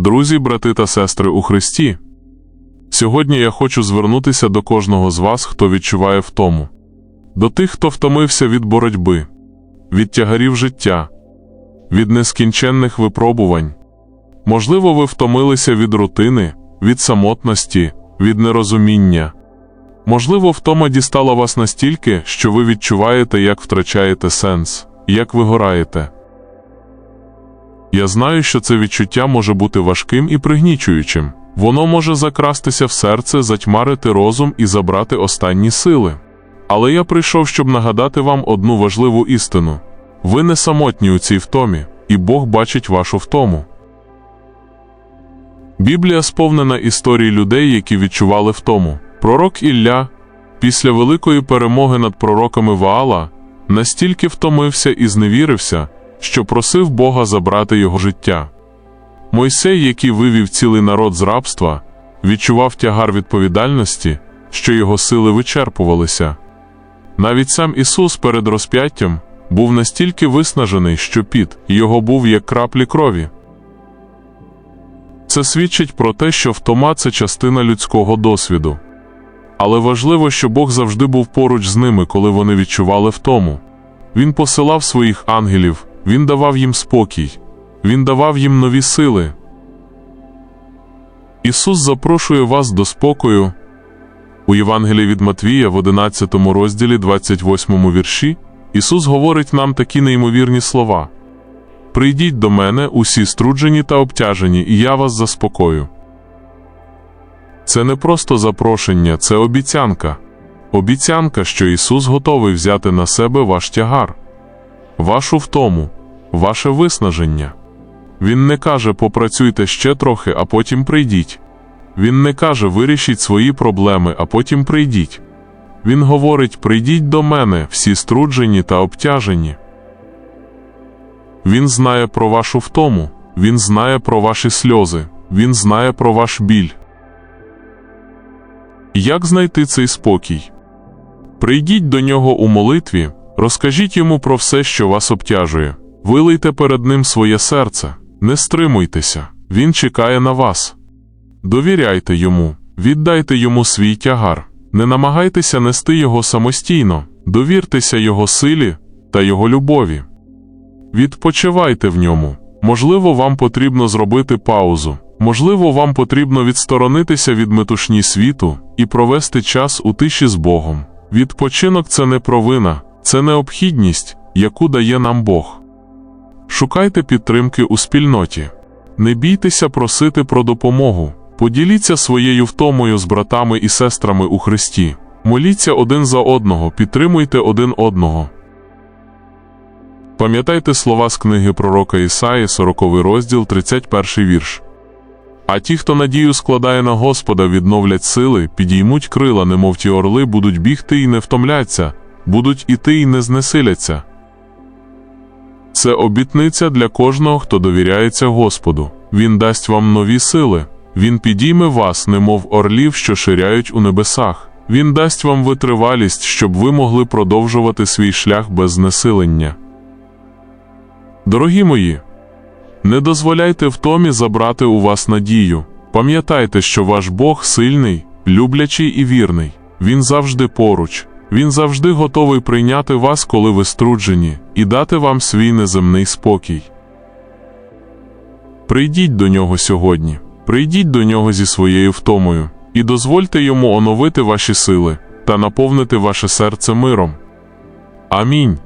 Друзі, брати та сестри у Христі. Сьогодні я хочу звернутися до кожного з вас, хто відчуває втому, до тих, хто втомився від боротьби, від тягарів життя, від нескінченних випробувань. Можливо, ви втомилися від рутини, від самотності, від нерозуміння. Можливо, втома дістала вас настільки, що ви відчуваєте, як втрачаєте сенс, як вигораєте. Я знаю, що це відчуття може бути важким і пригнічуючим. Воно може закрастися в серце, затьмарити розум і забрати останні сили. Але я прийшов, щоб нагадати вам одну важливу істину: ви не самотні у цій втомі, і Бог бачить вашу втому. Біблія сповнена історій людей, які відчували втому. Пророк Ілля, після великої перемоги над пророками Ваала, настільки втомився і зневірився, що просив Бога забрати його життя. Мойсей, який вивів цілий народ з рабства, відчував тягар відповідальності, що його сили вичерпувалися. Навіть сам Ісус перед розп'яттям був настільки виснажений, що піт його був як краплі крові. Це свідчить про те, що втома це частина людського досвіду. Але важливо, що Бог завжди був поруч з ними, коли вони відчували втому. Він посилав своїх ангелів, він давав їм спокій, він давав їм нові сили. Ісус запрошує вас до спокою. У Євангелії від Матвія в 11 розділі 28 вірші Ісус говорить нам такі неймовірні слова: Прийдіть до мене, усі струджені та обтяжені, і я вас заспокою. Це не просто запрошення, це обіцянка. Обіцянка, що Ісус готовий взяти на себе ваш тягар, вашу втому, ваше виснаження. Він не каже попрацюйте ще трохи, а потім прийдіть. Він не каже вирішіть свої проблеми, а потім прийдіть. Він говорить прийдіть до мене, всі струджені та обтяжені. Він знає про вашу втому, він знає про ваші сльози, він знає про ваш біль. Як знайти цей спокій? Прийдіть до нього у молитві, розкажіть йому про все, що вас обтяжує, вилийте перед ним своє серце, не стримуйтеся, він чекає на вас. Довіряйте йому, віддайте йому свій тягар, не намагайтеся нести його самостійно, довіртеся його силі та його любові. Відпочивайте в ньому. Можливо, вам потрібно зробити паузу, можливо, вам потрібно відсторонитися від метушні світу і провести час у тиші з Богом. Відпочинок це не провина, це необхідність, яку дає нам Бог. Шукайте підтримки у спільноті, не бійтеся просити про допомогу, поділіться своєю втомою з братами і сестрами у Христі, моліться один за одного, підтримуйте один одного. Пам'ятайте слова з книги пророка Ісаї, 40 розділ, 31 вірш. А ті, хто надію складає на Господа, відновлять сили, підіймуть крила, немов ті орли, будуть бігти і не втомляться, будуть іти і не знесиляться. Це обітниця для кожного, хто довіряється Господу. Він дасть вам нові сили, Він підійме вас, немов орлів, що ширяють у небесах. Він дасть вам витривалість, щоб ви могли продовжувати свій шлях без знесилення. Дорогі мої, не дозволяйте втомі забрати у вас надію. Пам'ятайте, що ваш Бог сильний, люблячий і вірний. Він завжди поруч, Він завжди готовий прийняти вас, коли ви струджені, і дати вам свій неземний спокій. Прийдіть до нього сьогодні, прийдіть до нього зі своєю втомою, і дозвольте йому оновити ваші сили та наповнити ваше серце миром. Амінь.